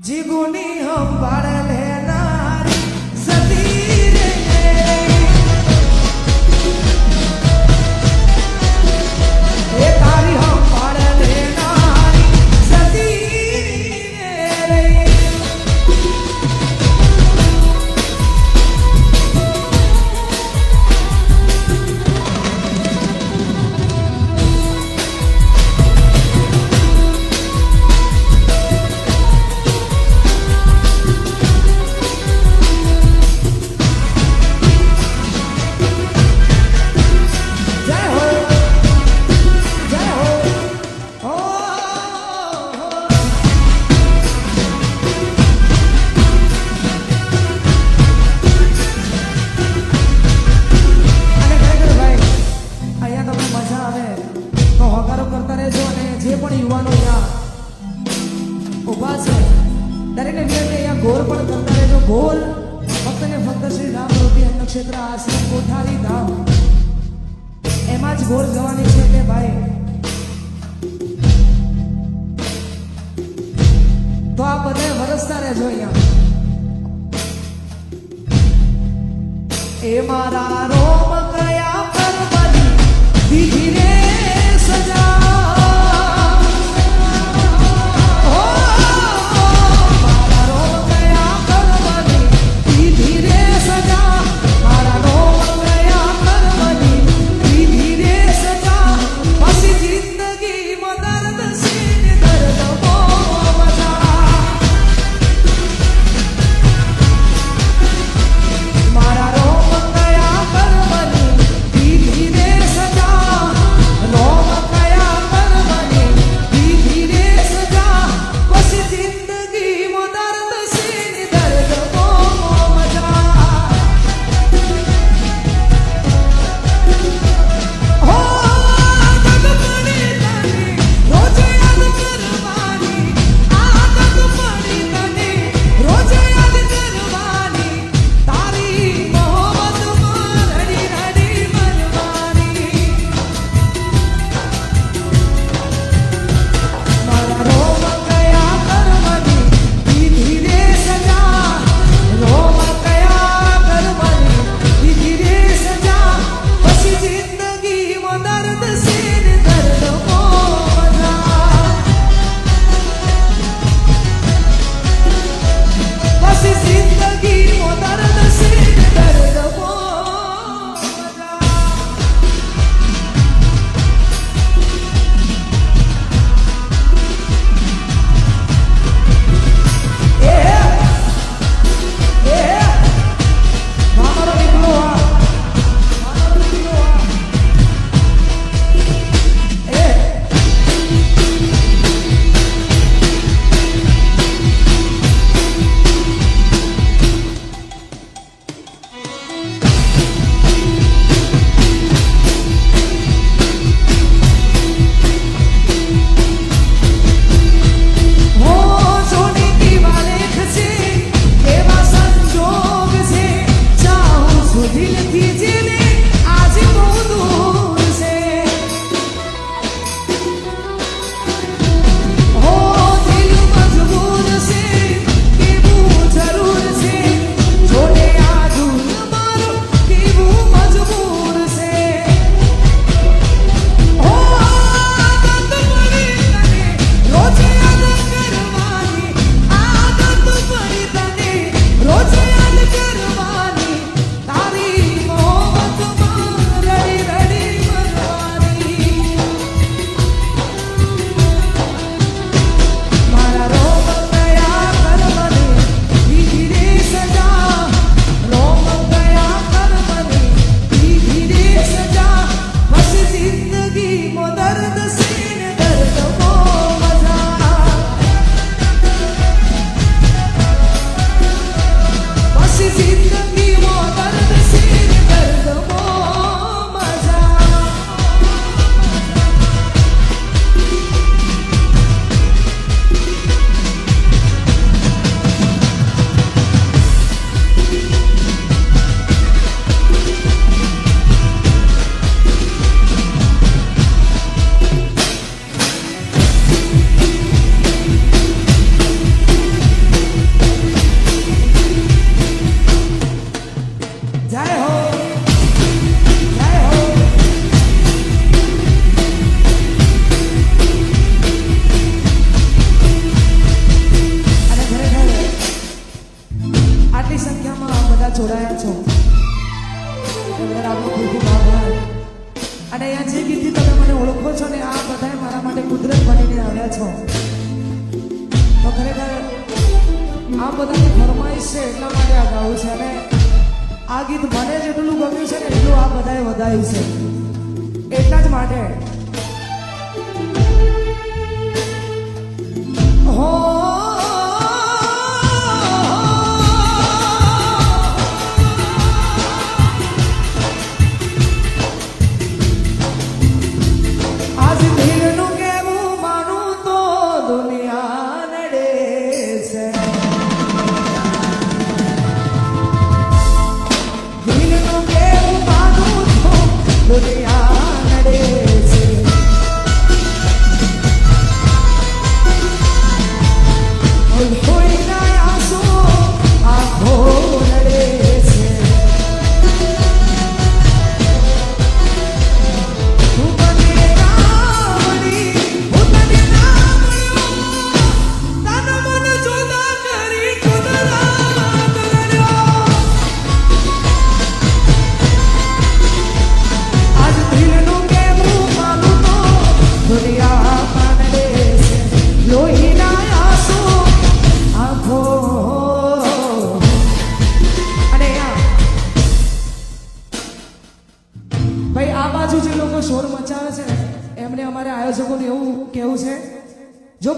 জীবনী হম বাড়ালে ઊભા છે. દરેકને વિનંતી અહીંયા ગોલ પણ કરતા રહેજો. ગોલ, ફક્ત ને ફક્ત શ્રી રામ રોટી નક્ષત્ર આશ્રમ કોઠારી ધામ. એમાં જ ગોલ જવાની છે કે ભાઈ? તો આ બધા વરસતા રહેજો અહીંયા. એ મારા આજે છો? તો ખરેખર આ બધાની ફરમાઈશ છે એટલા માટે આ ગાવું છે. અને આ ગીત મને જેટલું ગમ્યું છે ને એટલું આ બધાએ વધાયું છે. એટલા જ માટે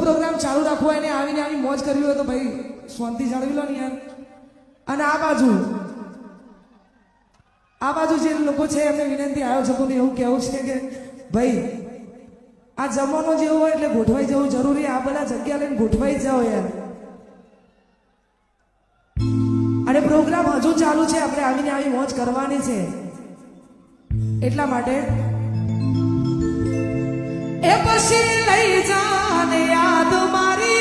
પ્રોગ્રામ ચાલુ રાખવો એને આવીને આવીને મોજ કરવી હોય તો ભાઈ શાંતિ જાળવી લો ને યાર. અને આ બાજુ આ બાજુ જે લોકો છે એમને વિનંતી આયોજકોને એવું કેવું છે કે ભાઈ, આ જમવાનો જેવો હોય એટલે ગોઠવાઈ જવું જરૂરી, આ બધા જગ્યા લઈને ગોઠવાઈ જાઓ યાર. અને પ્રોગ્રામ હજુ ચાલુ છે, આપણે આવીને આવી મોજ કરવાની છે. એટલા માટે. એ પછી তোমারি